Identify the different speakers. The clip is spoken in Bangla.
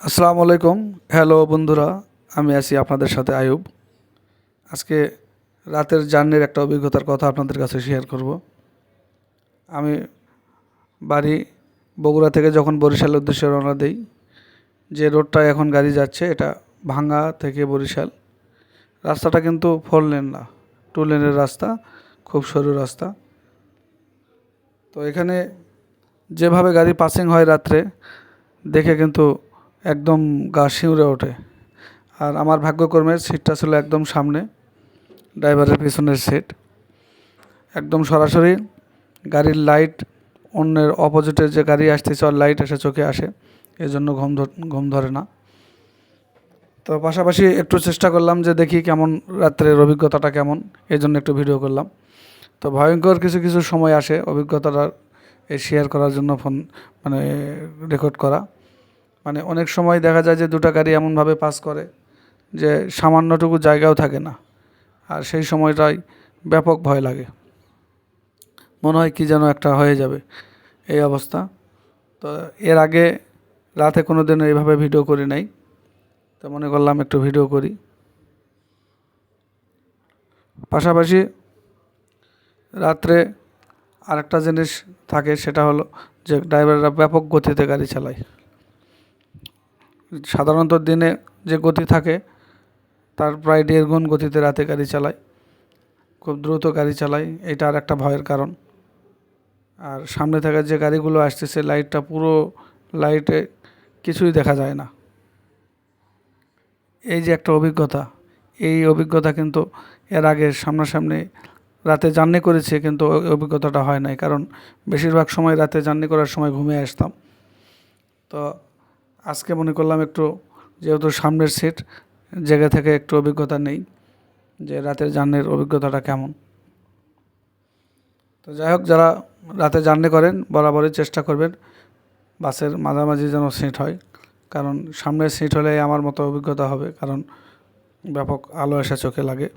Speaker 1: আসসালামু আলাইকুম। হ্যালো বন্ধুরা। আমি আছি আপনাদের সাথে আয়ুব। আজকে রাতের জার্নির একটা অভিজ্ঞতার কথা আপনাদের কাছে শেয়ার করব। আমি বাড়ি বগুড়া থেকে যখন বরিশালের উদ্দেশ্যে রওনা দিই, যে রোডটা এখন গাড়ি যাচ্ছে, এটা ভাঙ্গা থেকে বরিশাল। রাস্তাটা কিন্তু ফোর লেন না টু লেনের রাস্তা, খুব সরু রাস্তা। তো এখানে যেভাবে গাড়ি পাসিং হয় রাত্রে, দেখে কিন্তু একদম গা শিউরে ওঠে। আর আমার ভাগ্যকর্মের সিটটা ছিল একদম সামনে ড্রাইভারের পিছনের সিট একদম সরাসরি গাড়ির লাইট অন্যের অপোজিটের যে গাড়ি আসতেছে আর লাইট এসে চোখে আসে। এই জন্য ঘুম ঘুম ধরে না। তো পাশাপাশি একটু চেষ্টা করলাম যে দেখি কেমন রাত্রের অভিজ্ঞতাটা কেমন এই জন্য একটু ভিডিও করলাম। তো ভয়ঙ্কর কিছু কিছু সময় আসে অভিজ্ঞতাটা শেয়ার করার জন্য ফোন মানে রেকর্ড করা। মানে অনেক সময় দেখা যায় যে দুটো গাড়ি এমনভাবে পাস করে যে সামান্যটুকু জায়গাও থাকে না। আর সেই সময়টাই ব্যাপক ভয় লাগে। মনে হয় কি যেন একটা হয়ে যাবে এই অবস্থা। তো এর আগে রাতে কোনো দিন এইভাবে ভিডিও করি নাই। তো মনে করলাম একটু ভিডিও করি। পাশাপাশি রাত্রে আরেকটা জিনিস থাকে সেটা হলো যে ড্রাইভাররা ব্যাপক গতিতে গাড়ি চালায়। সাধারণত দিনে যে গতি থাকে, তার প্রায় দেড় গুণ গতিতে রাতে গাড়ি চালায়। খুব দ্রুত গাড়ি চালায়, এটা আর একটা ভয়ের কারণ। আর সামনে থাকা যে গাড়িগুলো আসতেছে লাইটটা পুরো লাইটে কিছুই দেখা যায় না। এই যে একটা অভিজ্ঞতা, এই অভিজ্ঞতা কিন্তু এর আগে সামনাসামনি রাতে জার্নি করেছি, কিন্তু অভিজ্ঞতাটা হয় নাই, কারণ বেশিরভাগ সময় রাতে জার্নি করার সময় ঘুমিয়ে আসতাম। তো আজকে মনে করলাম একটু, যেহেতু সামনের সিট জায়গা থেকে একটু অভিজ্ঞতা নেই, যে রাতের জার্নির অভিজ্ঞতাটা কেমন। তো যাই হোক, যারা রাতে জার্নি করেন, বরাবরই চেষ্টা করবেন, বাসের মাঝামাঝি যেন সিট হয়, কারণ সামনের সিট হলে আমার মতো অভিজ্ঞতা হবে, কারণ ব্যাপক আলো এসে চোখে লাগে।